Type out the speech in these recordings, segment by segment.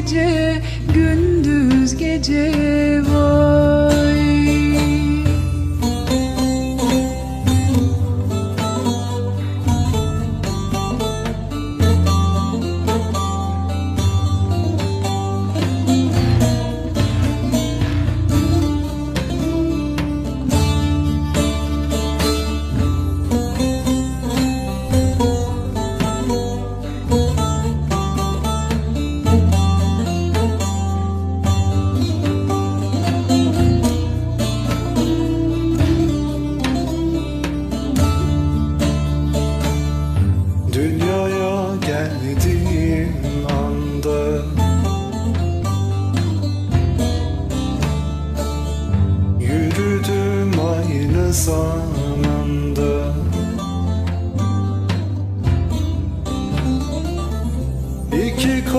gece Gündüz gece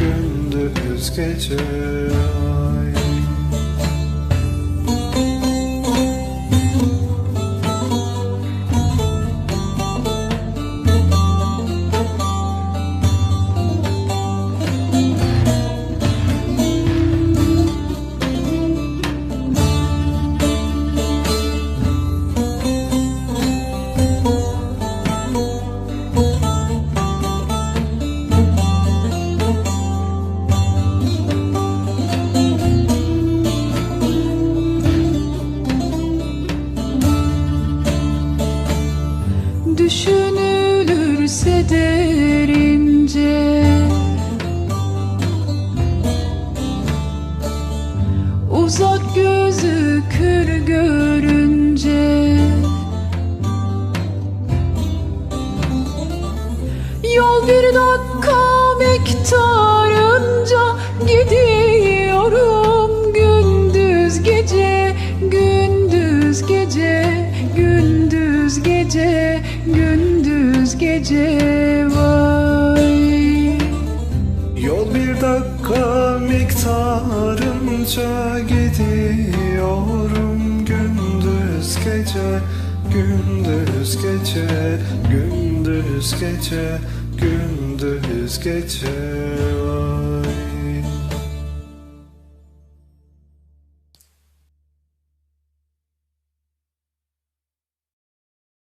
gündüz gece Ay. Düşünülürse derince. Uzak gözükür görünce. Yol bir dakika miktarınca Gidiyorum gece Gündüz gece Vay. Yol bir dakika miktarınca gidiyorum gündüz gece gündüz gece gündüz gece gündüz gece